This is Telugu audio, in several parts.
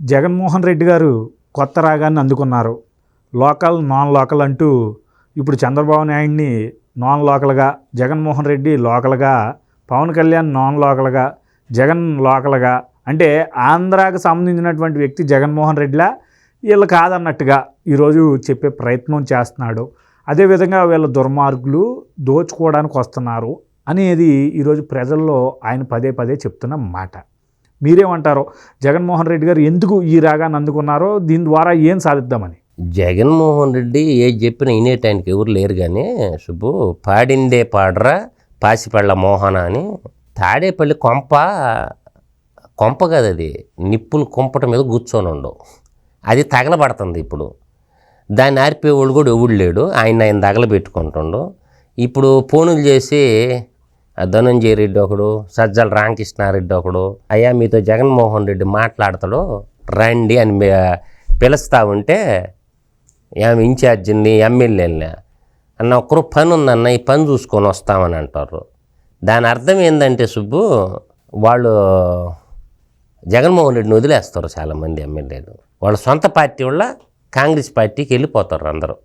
జగన్మోహన్ రెడ్డి గారు కొత్త రాగాన్ని అందుకున్నారు. లోకల్ నాన్ లోకల్ అంటూ ఇప్పుడు చంద్రబాబు నాయుడిని నాన్ లోకల్గా జగన్మోహన్ రెడ్డి లోకల్గా పవన్ కళ్యాణ్ నాన్ లోకల్గా జగన్ లోకల్గా అంటే ఆంధ్రాకు సంబంధించినటువంటి వ్యక్తి జగన్మోహన్ రెడ్డిలా? వీళ్ళు కాదన్నట్టుగా ఈరోజు చెప్పే ప్రయత్నం చేస్తున్నాడు. అదేవిధంగా వీళ్ళ దుర్మార్గులు దోచుకోవడానికి వస్తున్నారు అనేది ఈరోజు ప్రజల్లో ఆయన పదే పదే చెప్తున్న మాట. మీరేమంటారో? జగన్మోహన్ రెడ్డి గారు ఎందుకు ఈ రాగాన్ని అందుకున్నారో? దీని ద్వారా ఏం సాధిద్దామని? జగన్మోహన్ రెడ్డి ఏది చెప్పినా టైంకి ఎవరు లేరు కానీ శుభు పాడిందే పాడరా పాసిపళ్ళ మోహన అని తాడేపల్లి కొంప కొంప కదా అది నిప్పులు కొంపట మీద కూర్చొని ఉండవు. అది తగలబడుతుంది ఇప్పుడు. దాన్ని ఆర్పేవాడు కూడా ఎవడు లేడు ఆయన ఆయన తగలబెట్టుకుంటుండు. ఇప్పుడు ఫోనులు చేసి ధనంజయ రెడ్డి ఒకడు సజ్జల రామకృష్ణారెడ్డి ఒకడు అయ్యా మీతో జగన్మోహన్ రెడ్డి మాట్లాడతాడు రండి అని మీ- పిలుస్తా ఉంటే ఏమి ఇన్ఛార్జిని ఎమ్మెల్యేని అన్న ఒక్కరు పని ఉందన్న ఈ పని చూసుకొని వస్తామని అంటారు. దాని అర్థం ఏంటంటే సుబ్బు వాళ్ళు జగన్మోహన్ రెడ్డిని వదిలేస్తారు చాలామంది ఎమ్మెల్యేలు. వాళ్ళ సొంత పార్టీ వల్ల కాంగ్రెస్ పార్టీకి వెళ్ళిపోతారు అందరూ.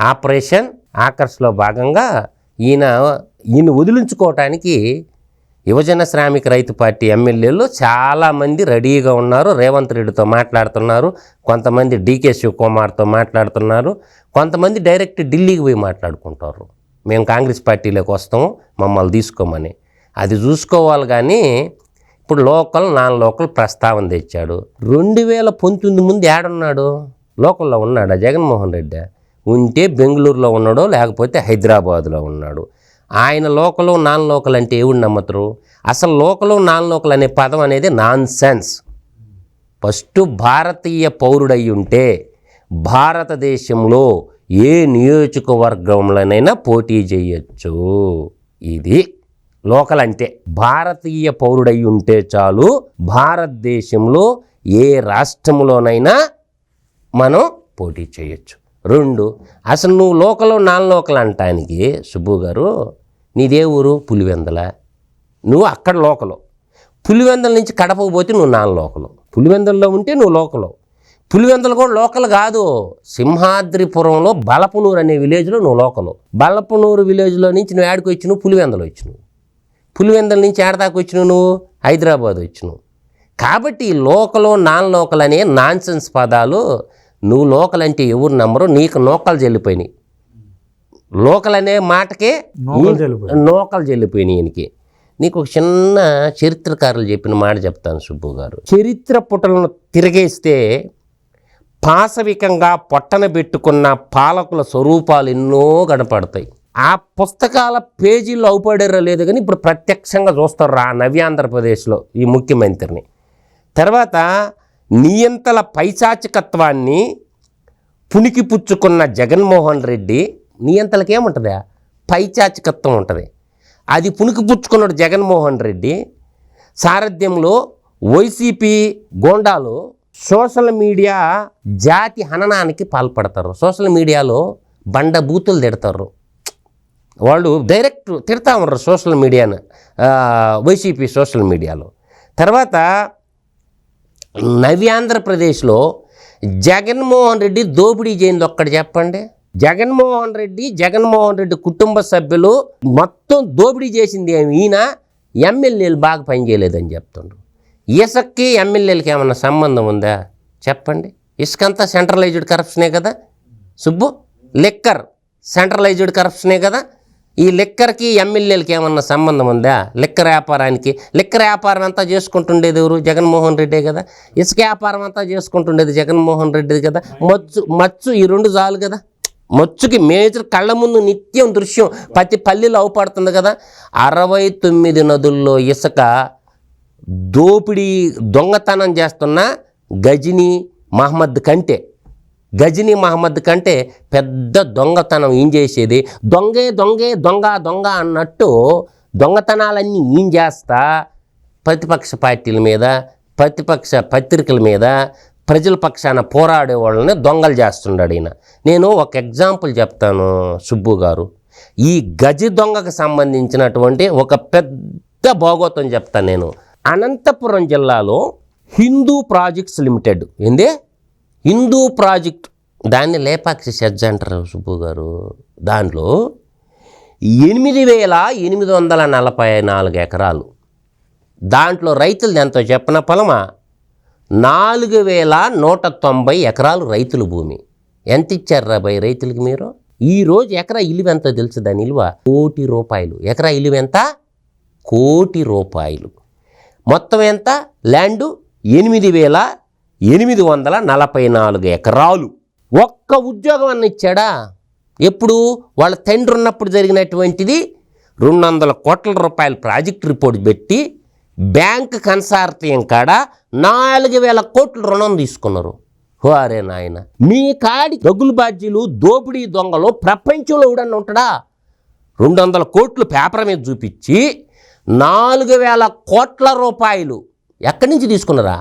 ఆపరేషన్ ఆకర్ష్లో భాగంగా ఈయన ఈయన వదిలించుకోవటానికి యువజన శ్రామిక రైతు పార్టీ ఎమ్మెల్యేలు చాలామంది రెడీగా ఉన్నారు. రేవంత్ రెడ్డితో మాట్లాడుతున్నారు. కొంతమంది డీకే శివకుమార్తో మాట్లాడుతున్నారు. కొంతమంది డైరెక్ట్ ఢిల్లీకి పోయి మాట్లాడుకుంటారు. మేము కాంగ్రెస్ పార్టీలోకి వస్తాము మమ్మల్ని తీసుకోమని. అది చూసుకోవాలి కానీ ఇప్పుడు లోకల్ నాన్ లోకల్ ప్రస్తావన తెచ్చాడు. రెండు వేల పంతొమ్మిది ముందు ఏడున్నాడు? లోకల్లో ఉన్నాడా జగన్మోహన్ రెడ్డి? ఉంటే బెంగళూరులో ఉన్నాడో లేకపోతే హైదరాబాదులో ఉన్నాడు. ఆయన లోకలు నాన్ లోకల్ అంటే ఏమి నమ్మతారు? అసలు లోకలు నాన్ లోకల్ అనే పదం అనేది నాన్ సెన్స్. ఫస్ట్ భారతీయ పౌరుడై ఉంటే భారతదేశంలో ఏ నియోజకవర్గంలోనైనా పోటీ చేయొచ్చు. ఇది లోకల్ అంటే భారతీయ పౌరుడై ఉంటే చాలు భారతదేశంలో ఏ రాష్ట్రంలోనైనా మనం పోటీ చేయొచ్చు. రెండు అసలు నువ్వు లోకలు నాన్ లోకల్ అంటానికి సుబ్బు గారు నీదే ఊరు పులివెందల. నువ్వు అక్కడ లోకలు. పులివెందల నుంచి కడపకు పోతే నువ్వు నాన్ లోకలు. పులివెందల్లో ఉంటే నువ్వు లోకలు. పులివెందలు కూడా లోకల్ కాదు. సింహాద్రిపురంలో బలపనూరు అనే విలేజ్లో నువ్వు లోకలు. బలపనూరు విలేజ్లో నుంచి నువ్వు ఏడకు వచ్చినావు పులివెందలు వచ్చినావు. పులివెందల నుంచి ఏడదాకు వచ్చినావు నువ్వు? హైదరాబాద్ వచ్చినావు. కాబట్టి లోకలో లోకలు నాన్ లోకల్ అనే నాన్సెన్స్ పదాలు నువ్వు లోకల్ అంటే ఎవరు నమ్మరు నీకు నోకలు చెల్లిపోయినాయి లోకల్ అనే మాటకే నోకలు చెల్లిపోయినాయి ఈయనకి. నీకు ఒక చిన్న చరిత్రకారులు చెప్పిన మాట చెప్తాను సుబ్బు గారు. చరిత్ర పుటలను తిరగేస్తే పాశవికంగా పొట్టన పెట్టుకున్న పాలకుల స్వరూపాలు ఎన్నో కనపడతాయి. ఆ పుస్తకాల పేజీల్లో అవుపడారో లేదు కానీ ఇప్పుడు ప్రత్యక్షంగా చూస్తారు ఆ నవ్యాంధ్రప్రదేశ్లో ఈ ముఖ్యమంత్రిని. తర్వాత నియంతల పైశాచికత్వాన్ని పుణికిపుచ్చుకున్న జగన్మోహన్ రెడ్డి నియంతలకి ఏముంటుందా పైచాచికత్వం ఉంటుంది. అది పుణికిపుచ్చుకున్నాడు జగన్మోహన్ రెడ్డి. సారథ్యంలో వైసీపీ గోండాలు సోషల్ మీడియా జాతి హననానికి పాల్పడతారు. సోషల్ మీడియాలో బండ బూతులు తిడతారు. వాళ్ళు డైరెక్ట్ తిడతా ఉన్నారు సోషల్ మీడియాను వైసీపీ సోషల్ మీడియాలో. తర్వాత నవ్యాంధ్రప్రదేశ్లో జగన్మోహన్ రెడ్డి దోపిడీ చేయింది ఒక్కటి చెప్పండి. జగన్మోహన్ రెడ్డి జగన్మోహన్ రెడ్డి కుటుంబ సభ్యులు మొత్తం దోపిడీ చేసింది ఏమి? ఈయన ఎమ్మెల్యేలు బాగా పనిచేయలేదని చెప్తుండ్రు. ఇసుక్కి ఎమ్మెల్యేలకి ఏమన్నా సంబంధం ఉందా? చెప్పండి. ఇసుకంతా సెంట్రలైజ్డ్ కరప్షనే కదా? సుబ్బు లిక్కర్ సెంట్రలైజ్డ్ కరప్షనే కదా? ఈ లిక్కర్కి ఎమ్మెల్యేలకి ఏమన్నా సంబంధం ఉందా? లిక్కర్ వ్యాపారానికి? లిక్కర్ వ్యాపారం అంతా చేసుకుంటుండేది ఎవరు? జగన్మోహన్ రెడ్డే కదా. ఇసుక వ్యాపారం అంతా చేసుకుంటుండేది జగన్మోహన్ రెడ్డి కదా. మచ్చు మచ్చు ఈ రెండు చాలు కదా. మచ్చుకి మేజర్ కళ్ళ ముందు నిత్యం దృశ్యం. ప్రతి పల్లెలో అవుపడుతుంది కదా. అరవై తొమ్మిది నదుల్లో ఇసుక దోపిడీ దొంగతనం చేస్తున్న గజిని మహమ్మద్ కంటే. గజిని మహమ్మద్ కంటే పెద్ద దొంగతనం ఏం చేసేది? దొంగే దొంగే దొంగ దొంగ అన్నట్టు దొంగతనాలన్నీ ఏం చేస్తా? ప్రతిపక్ష పార్టీల మీద ప్రతిపక్ష పత్రికల మీద ప్రజల పక్షాన పోరాడే వాళ్ళని దొంగలు చేస్తున్నాడు ఈయన. నేను ఒక ఎగ్జాంపుల్ చెప్తాను సుబ్బు గారు. ఈ గజి దొంగకు సంబంధించినటువంటి ఒక పెద్ద భోగోతం చెప్తాను నేను. అనంతపురం జిల్లాలో హిందూ ప్రాజెక్ట్స్ లిమిటెడ్. ఏంది? హిందూ ప్రాజెక్ట్ దాన్ని లేపాక్షి సెజ్ అంటారు సుబ్బు గారు. దాంట్లో ఎనిమిది వేల ఎనిమిది వందల నలభై నాలుగు ఎకరాలు. దాంట్లో రైతులు ఎంతో చెప్పిన పొలమా నాలుగు వేల నూట తొంభై ఎకరాలు రైతుల భూమి. ఎంత ఇచ్చారు రాబాయ్ రైతులకి మీరు? ఈరోజు ఎకరా ఇలువ ఎంత తెలుసు దాని ఇలువ? కోటి రూపాయలు. ఎకరా ఇలువ ఎంత? కోటి రూపాయలు. మొత్తం ఎంత? ల్యాండు ఎనిమిది వేల ఎనిమిది వందల నలభై నాలుగు ఎకరాలు. ఒక్క ఉద్యోగం అన్న ఇచ్చాడా ఎప్పుడు? వాళ్ళ తండ్రి ఉన్నప్పుడు జరిగినటువంటిది రెండు వందల కోట్ల రూపాయల ప్రాజెక్ట్ రిపోర్ట్ పెట్టి బ్యాంక్ కన్సార్టియం కాడ నాలుగు వేల కోట్ల రుణం తీసుకున్నారు. హోరే నాయన. మీ కాడి రగులు బాధ్యులు దోపిడీ దొంగలు ప్రపంచంలో ఎవడన్నా ఉంటాడా? రెండు వందల కోట్లు పేపర్ మీద చూపించి నాలుగు వేల కోట్ల రూపాయలు ఎక్కడి నుంచి తీసుకున్నారా?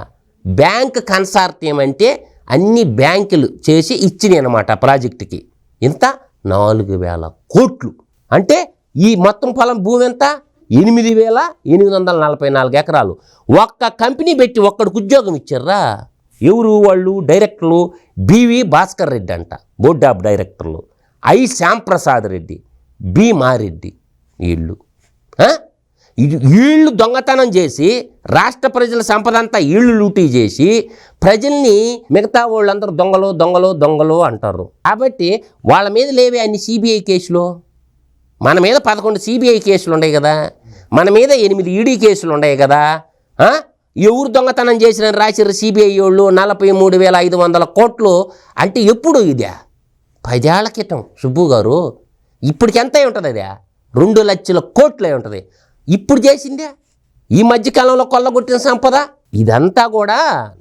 బ్యాంక్ కన్సార్టియం అంటే అన్ని బ్యాంకులు చేసి ఇచ్చినాయి అనమాట ప్రాజెక్టుకి. ఇంత? నాలుగు వేల కోట్లు. అంటే ఈ మొత్తం పొలం భూమి ఎంత? ఎనిమిది వేల ఎనిమిది వందల నలభై నాలుగు ఎకరాలు. ఒక్క కంపెనీ పెట్టి ఒక్కడికి ఉద్యోగం ఇచ్చారా? ఎవరు వాళ్ళు? డైరెక్టర్లు? బివి భాస్కర్ రెడ్డి అంట బోర్డ్ ఆఫ్ డైరెక్టర్లు. ఐ. శ్యాంప్రసాద్ రెడ్డి బి. మారెడ్డి వీళ్ళు. వీళ్ళు దొంగతనం చేసి రాష్ట్ర ప్రజల సంపద అంతా వీళ్ళు లూటీ చేసి ప్రజల్ని మిగతా వాళ్ళందరూ దొంగలు దొంగలు దొంగలు అంటారు. కాబట్టి వాళ్ళ మీద లేవే అన్ని సిబిఐ కేసులు? మన మీద పదకొండు సిబిఐ కేసులు ఉన్నాయి కదా? మన మీద ఎనిమిది ఈడీ కేసులు ఉన్నాయి కదా? ఎవరు దొంగతనం చేసిన రాసిర్రు సిబిఐ వాళ్ళు నలభై మూడు వేల ఐదు వందల కోట్లు. అంటే ఎప్పుడు ఇదే? పదేళ్ళ క్రితం. సుబ్బు గారు ఇప్పటికి ఎంత అయి ఉంటుంది అదే? రెండు లక్షల కోట్లు ఉంటుంది. ఇప్పుడు చేసిందే? ఈ మధ్యకాలంలో కొల్లగొట్టిన సంపద? ఇదంతా కూడా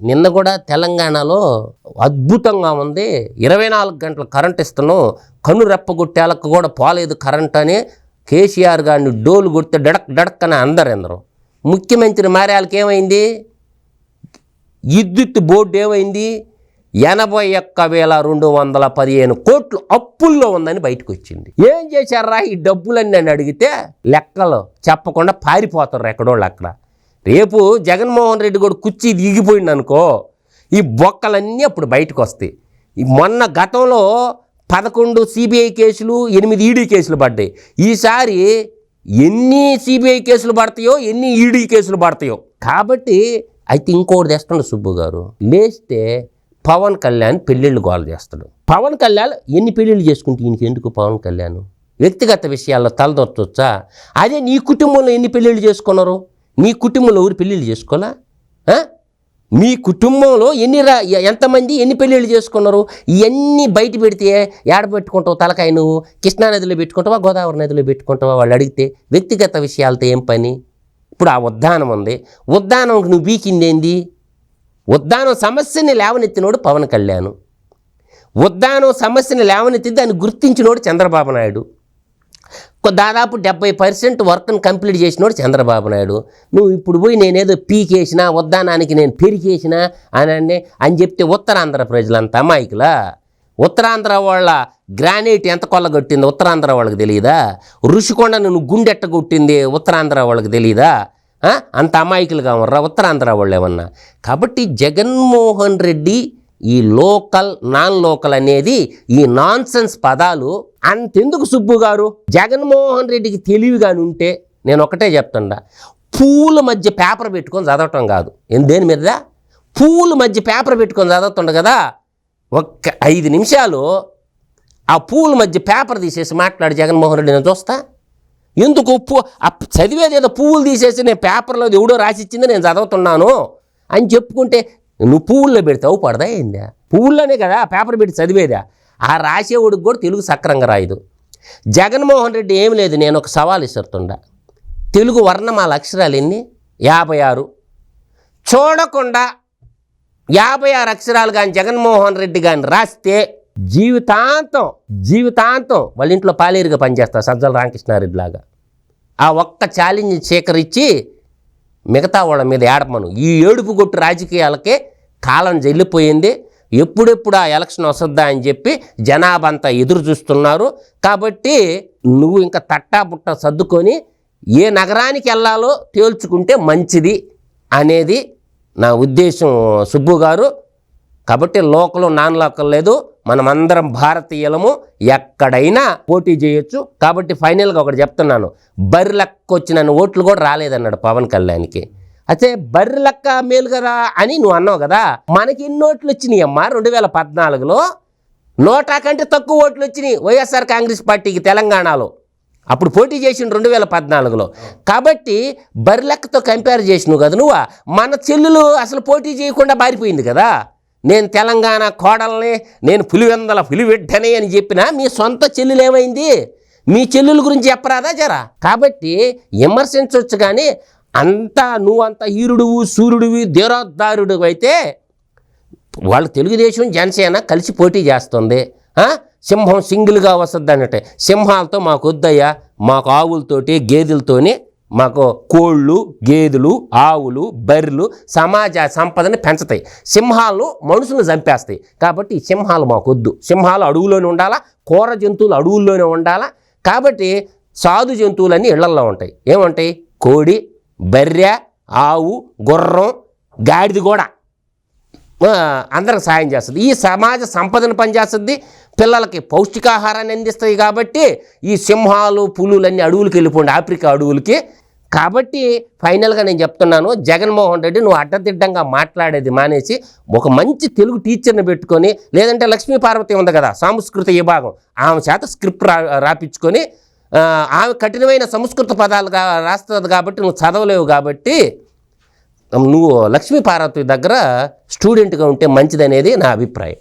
నిన్న కూడా తెలంగాణలో అద్భుతంగా ఉంది. ఇరవై నాలుగు గంటలు కరెంట్ ఇస్తున్నాం. కన్ను రెప్పగొట్టేలకు కూడా పోలేదు కరెంట్ అని కేసీఆర్ గారిని డోలు కొడితే డడక్ డడక్ అని అందరు ఎందరు ముఖ్యమంత్రి మారేళ్ళకి ఏమైంది? విద్యుత్ బోర్డు ఏమైంది? ఎనభై ఒక్క వేల రెండు వందల పదిహేను కోట్లు అప్పుల్లో ఉందని బయటకు వచ్చింది ఏం చేశారా ఈ డబ్బులన్నీ అని అడిగితే లెక్కలు చెప్పకుండా పారిపోతారు ఎక్కడోళ్ళు అక్కడ. రేపు జగన్మోహన్ రెడ్డి కూడా కుర్చీ దిగిపోయింది అనుకో ఈ బొక్కలన్నీ అప్పుడు బయటకు వస్తాయి మొన్న గతంలో పదకొండు సిబిఐ కేసులు ఎనిమిది ఈడీ కేసులు పడ్డాయి. ఈసారి ఎన్ని సిబిఐ కేసులు పడతాయో ఎన్ని ఈడీ కేసులు పడతాయో. కాబట్టి అయితే ఇంకోటి తెస్తుండే సుబ్బు గారు. లేస్తే పవన్ కళ్యాణ్ పెళ్ళిళ్ళు గోల చేస్తాడు. పవన్ కళ్యాణ్ ఎన్ని పెళ్ళిళ్ళు చేసుకుంటే ఈయనకి ఎందుకు పవన్ కళ్యాణ్? వ్యక్తిగత విషయాల్లో తలదొచ్చొచ్చా అదే నీ కుటుంబంలో ఎన్ని పెళ్ళిళ్ళు చేసుకున్నారు? మీ కుటుంబంలో ఎవరు పెళ్ళిళ్ళు చేసుకోవాలా మీ కుటుంబంలో ఎన్ని రా ఎంతమంది ఎన్ని పెళ్ళిళ్ళు చేసుకున్నారు? ఇవన్నీ బయట పెడితే ఏడ పెట్టుకుంటావు తలకాయ నువ్వు? కృష్ణా నదిలో పెట్టుకుంటావా గోదావరి నదిలో పెట్టుకుంటావా? వాళ్ళు అడిగితే వ్యక్తిగత విషయాలతో ఏం పని? ఇప్పుడు ఆ ఉద్దానం ఉంది. ఉద్దానంకి నువ్వు బీకిందేంది ఉద్దానం సమస్యని లేవనెత్తినోడు పవన్ కళ్యాణ్. ఉద్దానం సమస్యని లేవనెత్తి దాన్ని గుర్తించినోడు చంద్రబాబు నాయుడు. దాదాపు డెబ్బై పర్సెంట్ వర్క్ని కంప్లీట్ చేసినోడు చంద్రబాబు నాయుడు. నువ్వు ఇప్పుడు పోయి నేనేదో పీకేసినా ఉద్దానానికి నేను పెరిగేసినా అని అని చెప్తే ఉత్తరాంధ్ర ప్రజలంతా అమాయకులా? ఉత్తరాంధ్ర వాళ్ళ గ్రానైట్ ఎంత కొల్లగొట్టింది ఉత్తరాంధ్ర వాళ్ళకి తెలియదా ఋషికొండను నువ్వు గుండెట్ట కొట్టింది ఉత్తరాంధ్ర వాళ్ళకి తెలియదా అంత అమాయకులుగా ఉర్రా ఉత్తరాంధ్ర వాళ్ళు ఏమన్నా? కాబట్టి జగన్మోహన్ రెడ్డి ఈ లోకల్ నాన్ లోకల్ అనేది ఈ నాన్సెన్స్ పదాలు అంతెందుకు సుబ్బు గారు? జగన్మోహన్ రెడ్డికి తెలివిగాని ఉంటే నేను ఒకటే చెప్తుండా. పూల మధ్య పేపర్ పెట్టుకొని చదవటం కాదు. దేని మీద పూల మధ్య పేపర్ పెట్టుకొని చదువుతుండ కదా? ఒక్క ఐదు నిమిషాలు ఆ పూల మధ్య పేపర్ తీసేసి మాట్లాడి జగన్మోహన్ రెడ్డి నేను చూస్తా. ఎందుకు పూ ఆ చదివేది ఏదో పువ్వులు తీసేసి నేను పేపర్లో ఎవడో రాసిచ్చింది నేను చదువుతున్నాను అని చెప్పుకుంటే నువ్వు పువ్వుల్లో పెడితే పడదా ఏందా? పువ్వుల్లోనే కదా పేపర్ పెట్టి చదివేదా. ఆ రాసేవాడికి కూడా తెలుగు సక్రంగా రాయదు. జగన్మోహన్ రెడ్డి ఏం లేదు నేను ఒక సవాల్ ఇస్తుండ తెలుగు వర్ణమాల అక్షరాలు ఎన్ని? యాభై ఆరు. చూడకుండా యాభై ఆరు అక్షరాలు కానీ జగన్మోహన్ రెడ్డి కానీ రాస్తే జీవితాంతం జీవితాంతం వాళ్ళ ఇంట్లో పాలేరుగా పనిచేస్తారు సజ్జల రామకృష్ణారెడ్డి లాగా. ఆ ఒక్క ఛాలెంజ్ స్వీకరించి మిగతా వాళ్ళ మీద ఏడపను ఈ ఏడుపు కొట్టు రాజకీయాలకే కాలం జల్లిపోయింది. ఎప్పుడెప్పుడు ఆ ఎలక్షన్ వస్తుందా అని చెప్పి జనాభా అంతా ఎదురు చూస్తున్నారు. కాబట్టి నువ్వు ఇంకా తట్టా బుట్ట సర్దుకొని ఏ నగరానికి వెళ్ళాలో తేల్చుకుంటే మంచిది అనేది నా ఉద్దేశం సుబ్బు గారు. కాబట్టి లోకల్ నాన్ లోకల్ లేదు. మనమందరం భారతీయులము ఎక్కడైనా పోటీ చేయొచ్చు. కాబట్టి ఫైనల్గా ఒకటి చెప్తున్నాను. బర్రె లెక్క వచ్చిన ఓట్లు కూడా రాలేదన్నాడు పవన్ కళ్యాణ్కి. అయితే బర్రె లెక్క మేలు కదా అని నువ్వు అన్నావు కదా మనకి ఎన్ని ఓట్లు వచ్చినాయి అమ్మా. రెండు వేల పద్నాలుగులో నోటా కంటే తక్కువ ఓట్లు వచ్చినాయి వైఎస్ఆర్ కాంగ్రెస్ పార్టీకి తెలంగాణలో. అప్పుడు పోటీ చేసిన రెండు వేల పద్నాలుగులో. కాబట్టి బర్రెలెక్కతో కంపేర్ చేసినావు కదా నువ్వు. మన చెల్లెలు అసలు పోటీ చేయకుండా బారిపోయింది కదా. నేను తెలంగాణ కోడల్ని నేను పులివెందల పులివెడ్డని అని చెప్పిన మీ సొంత చెల్లెలేమైంది మీ చెల్లెల గురించి చెప్పరాదా జరా? కాబట్టి విమర్శించవచ్చు కానీ అంతా నువ్వంత హీరుడువు సూర్యుడివి ధీరోద్ధారుడు అయితే వాళ్ళు తెలుగుదేశం జనసేన కలిసి పోటీ చేస్తుంది. సింహం సింగిల్గా వస్తుంది అన్నట్టు సింహాలతో మాకు వద్దయ్యా మాకు ఆవులతోటి గేదెలతోని మాకు కోళ్ళు గేదెలు ఆవులు బర్రెలు సమాజ సంపదని పెంచుతాయి. సింహాలు మనుషులను చంపేస్తాయి. కాబట్టి ఈ సింహాలు మాకొద్దు. సింహాలు అడవులోనే ఉండాలా? కూర జంతువులు అడవుల్లోనే ఉండాలా? కాబట్టి సాధు జంతువులన్నీ ఇళ్ళల్లో ఉంటాయి. ఏముంటాయి? కోడి బర్రె ఆవు గుర్రం గాడిద కూడా అందరికి సాయం చేస్తుంది. ఈ సమాజ సంపదను పనిచేస్తుంది. పిల్లలకి పౌష్టికాహారాన్ని అందిస్తాయి కాబట్టి ఈ సింహాలు పులులన్నీ అడవులకి వెళ్ళిపోండి. ఆఫ్రికా అడవులకి కాబట్టి ఫైనల్గా నేను చెప్తున్నాను జగన్మోహన్ రెడ్డి నువ్వు అడ్డదిడ్డంగా మాట్లాడేది మానేసి ఒక మంచి తెలుగు టీచర్ని పెట్టుకొని లేదంటే లక్ష్మీ పార్వతి ఉంది కదా సాంస్కృత విభాగం ఆమె చేత స్క్రిప్ట్ రా రాపించుకొని ఆమె కఠినమైన సంస్కృత పదాలు గా రాస్తుంది కాబట్టి నువ్వు చదవలేవు కాబట్టి నువ్వు లక్ష్మీ పార్వతి దగ్గర స్టూడెంట్గా ఉంటే మంచిదనేది నా అభిప్రాయం.